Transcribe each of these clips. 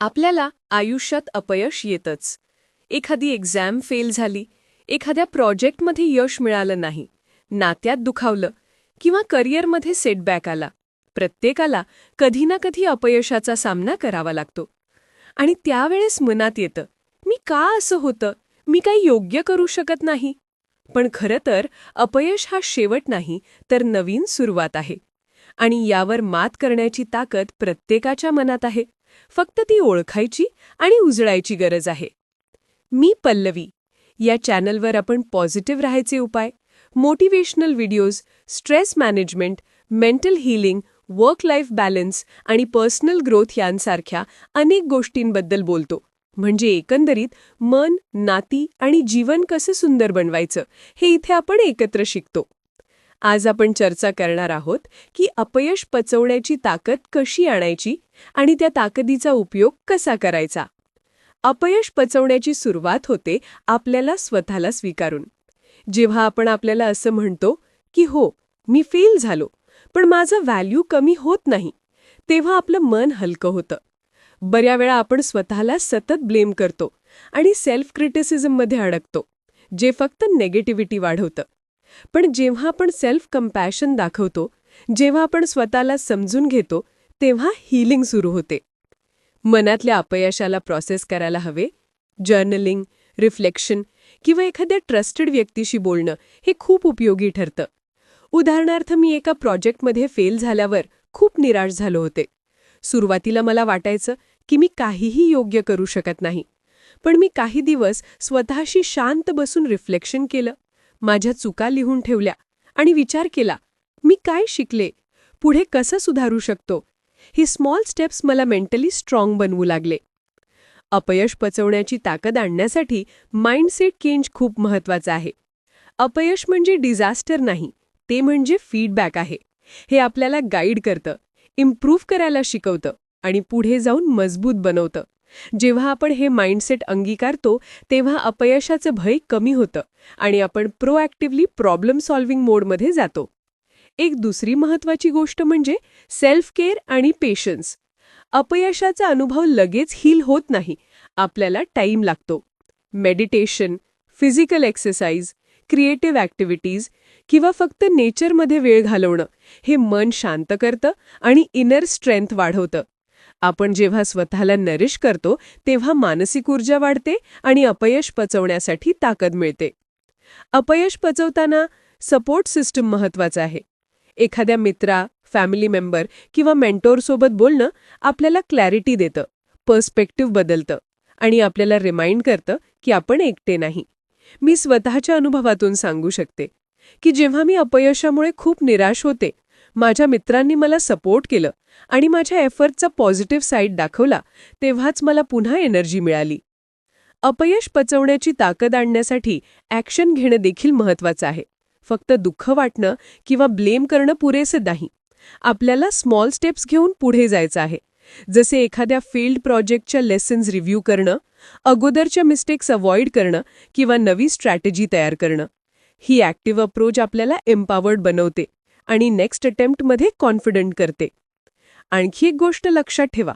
आपल्याला आयुष्यात अपयश येतच. एखादी एक्झाम फेल झाली एखाद्या प्रोजेक्टमध्ये यश मिळालं नाही नात्यात दुखावलं किंवा करिअरमध्ये सेटबॅक आला प्रत्येकाला कधी ना कधी अपयशाचा सामना करावा लागतो. आणि त्यावेळेस मनात येतं मी का असं होतं? मी काही योग्य करू शकत नाही. पण खरं तर अपयश हा शेवट नाही तर नवीन सुरुवात आहे. आणि यावर मात करण्याची ताकद प्रत्येकाच्या मनात आहे. फक्त ती ओळखायची आणि उजळायची गरज आहे. मी पल्लवी. या चॅनलवर आपण पॉझिटिव्ह राहायचे उपाय motivational videos stress management mental healing work life balance आणि पर्सनल ग्रोथ यांसारख्या अनेक गोष्टींबद्दल बोलतो. म्हणजे एकंदरीत मन नाती आणि जीवन कसं सुंदर बनवायचं हे इथे आपण एकत्र शिकतो. आज आपण चर्चा करणार आहोत की अपयश पचवण्याची ताकद कशी आणायची आणि त्या ताकदीचा उपयोग कसा करायचा. अपयश पचवण्याची सुरुवात होते आपल्याला स्वतःला स्वीकारून. जेव्हा आपण आपल्याला असं म्हणतो की हो मी फेल झालो पण माझं व्हॅल्यू कमी होत नाही तेव्हा आपलं मन हलकं होतं. बऱ्या वेळा आपण स्वतःला सतत ब्लेम करतो आणि सेल्फ क्रिटिसिझममध्ये अडकतो जे फक्त नेगेटिव्हिटी वाढवतं. पण जेव्हा आपण सेल्फ कम्पॅशन दाखवतो जेव्हा आपण स्वतःला समजून घेतो तेव्हा हीलिंग सुरू होते. मनातल्या अपयशाला प्रोसेस करायला हवे. जर्नलिंग रिफ्लेक्शन किंवा एखाद्या ट्रस्टेड व्यक्तीशी बोलणं हे खूप उपयोगी ठरतं. उदाहरणार्थ मी एका प्रोजेक्टमध्ये फेल झाल्यावर खूप निराश झालो होते. सुरुवातीला मला वाटायचं की मी काहीही योग्य करू शकत नाही. पण मी काही दिवस स्वतःशी शांत बसून रिफ्लेक्शन केलं. माझ्या चुका लिहून ठेवल्या आणि विचार केला मी काय शिकले? पुढे कसं सुधारू शकतो? ही स्मॉल स्टेप्स मला मेंटली स्ट्रॉंग बनवू लागले. अपयश पचवण्याची ताकद आणण्यासाठी माइंडसेट चेंज खूप महत्त्वाचा आहे. अपयश म्हणजे डिझास्टर नाही ते म्हणजे फीडबॅक आहे. हे आपल्याला गाईड करतं इम्प्रूव्ह करायला शिकवतं आणि पुढे जाऊन मजबूत बनवतं. जेव्हा आपण हे माइंडसेट अंगीकारतो तेव्हा अपयशाचं भय कमी होतं आणि आपण प्रोॲक्टिव्हली प्रॉब्लेम सॉल्व्हिंग मोडमध्ये जातो. एक दुसरी महत्वाची गोष्ट म्हणजे सेल्फ केअर आणि पेशन्स अपयशाचा अनुभव लगेच हील होत नाही आपल्याला टाईम लागतो. Meditation physical exercise creative activities किंवा फक्त नेचरमध्ये वेळ घालवणं हे मन शांत करतं आणि इनर स्ट्रेंथ वाढवतं. आपण जेव्हा स्वतःला नरिश करतो तेव्हा मानसिक ऊर्जा वाढते आणि अपयश पचवण्यासाठी ताकद मिळते. अपयश पचवताना सपोर्ट सिस्टम महत्वाचं आहे. एखाद्या मित्रा फॅमिली मेंबर किंवा मेंटोरसोबत बोलणं आपल्याला क्लॅरिटी देतं पर्स्पेक्टिव्ह बदलतं आणि आपल्याला रिमाइंड करतं की आपण एकटे नाही. मी स्वतःच्या अनुभवातून सांगू शकते की जेव्हा मी अपयशामुळे खूप निराश होते माझ्या मित्रांनी मला सपोर्ट केलं आणि माझ्या एफर्टचा पॉझिटिव्ह साईड दाखवला तेव्हाच मला पुन्हा एनर्जी मिळाली. अपयश पचवण्याची ताकद आणण्यासाठी ॲक्शन घेणं देखील महत्त्वाचं आहे. फक्त दुःख वाटणं किंवा ब्लेम करणं पुरेसं नाही. आपल्याला स्मॉल स्टेप्स घेऊन पुढे जायचं आहे. जसे एखाद्या फील्ड प्रोजेक्टच्या लेसन्स रिव्ह्यू करणं अगोदरच्या मिस्टेक्स अवॉइड करणं किंवा नवी स्ट्रॅटेजी तयार करणं. ही ॲक्टिव्ह अप्रोच आपल्याला एम्पावर्ड बनवते. आणि नेक्स्ट अटेम्प्टमध्ये कॉन्फिडंट करते. आणखी एक गोष्ट लक्षात ठेवा.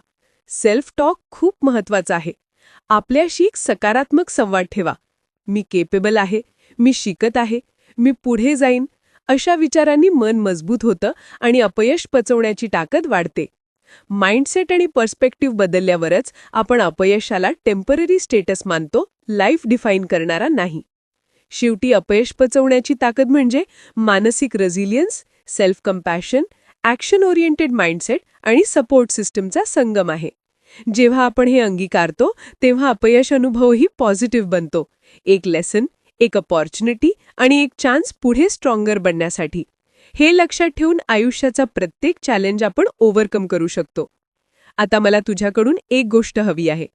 सेल्फ टॉक खूप महत्त्वाचा आहे. आपल्याशी एक सकारात्मक संवाद ठेवा. मी केपेबल आहे. मी शिकत आहे. मी पुढे जाईन. अशा विचारांनी मन मजबूत होतं आणि अपयश पचवण्याची ताकद वाढते. माइंडसेट आणि पर्स्पेक्टिव्ह बदलल्यावरच आपण अपयशाला टेंपररी स्टेटस मानतो लाईफ डिफाईन करणारा नाही. शेवटी अपयश पचवण्याची ताकद म्हणजे मानसिक resilience self compassion action oriented mindset आणि सपोर्ट सिस्टमचा संगम आहे. जेव्हा आपण हे अंगीकारतो तेव्हा अपयश अनुभवही पॉझिटिव्ह बनतो. एक लेसन एक अपॉर्च्युनिटी आणि एक चान्स पुढे स्ट्रॉंगर बनण्यासाठी. हे लक्षात ठेवून आयुष्याचा प्रत्येक चॅलेंज आपण ओव्हरकम करू शकतो. आता मला तुझ्याकडून एक गोष्ट हवी आहे.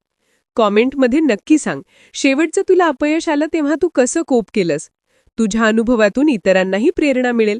कॉमेंटमध्ये नक्की सांग शेवटचं तुला अपयश आलं तेव्हा तू कसं कोप केलंस? तुझ्या अनुभवातून इतरांनाही प्रेरणा मिळेल.